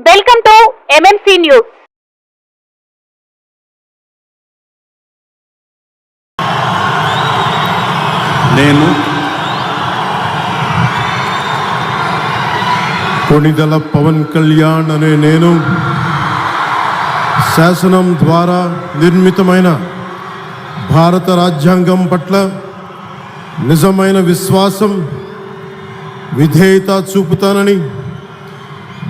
Welcome to MMC news నేను కొణిదల పవన్ కళ్యాణ్ అనే నేను శాసనం ద్వారా నిర్మితమైన భారత రాజ్యాంగం పట్ల నిజమైన విశ్వాసం విధేయత చూపుతానని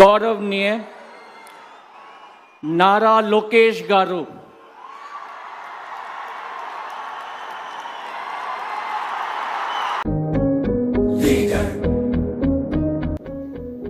గౌరవనీయ నారా లోకేష్ గారు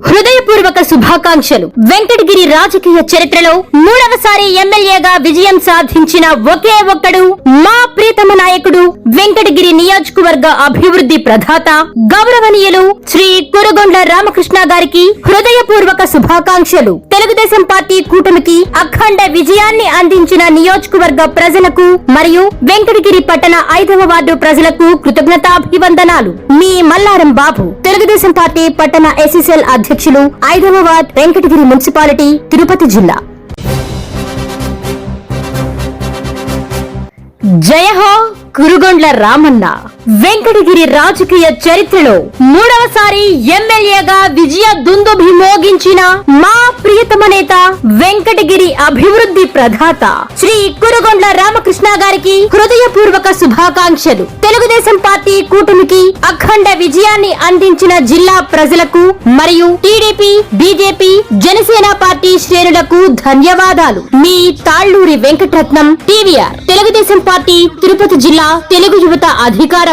హృదయపూర్వక శుభాకాంక్షలు. వెంకటగిరి రాజకీయ చరిత్రలో మూడవసారి ఎమ్మెల్యేగా విజయం సాధించిన ఒకే ఒక్కడు మా ప్రీతమ నాయకుడు వెంకటగిరి నియోజకవర్గ అభివృద్ధి ప్రధాత గౌరవనీయులు శ్రీ కురుగొండ్ల రామకృష్ణ గారికి హృదయపూర్వక శుభాకాంక్షలు. తెలుగుదేశం పార్టీ కూటమికి అఖండ విజయాన్ని అందించిన నియోజకవర్గ ప్రజలకు మరియు వెంకటగిరి పట్టణ ఐదవ వార్డు ప్రజలకు కృతజ్ఞతాభివందనాలు. మీ మల్లారం బాబు. తెలుగుదేశం పార్టీ పట్టణ ఎస్ఎస్ఎల్ అధ్యక్షులు ఐదవ వార్డ్ వెంకటగిరి మున్సిపాలిటీ తిరుపతి జిల్లా. జయహో కురుగొండ్ల రామన్న. వెంకటగిరి రాజకీయ చరిత్రలో మూడవసారి ఎమ్మెల్యేగా విజయ దుందుభి మోగించిన మా ప్రియతమ నేత వెంకటగిరి అభివృద్ధి ప్రధాత శ్రీ కురుగొండ్ల రామకృష్ణ గారికి హృదయపూర్వక శుభాకాంక్షలు. తెలుగుదేశం పార్టీ కూటమికి అఖండ విజయాన్ని అందించిన జిల్లా ప్రజలకు మరియు టీడీపీ బీజేపీ జనసేన పార్టీ శ్రేణులకు ధన్యవాదాలు. మీ తాళ్ళూరి వెంకటరత్నం టీవీఆర్. తెలుగుదేశం పార్టీ తిరుపతి జిల్లా తెలుగు యువత అధికార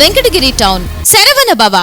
వెంకటగిరి టౌన్ శరవణ భవ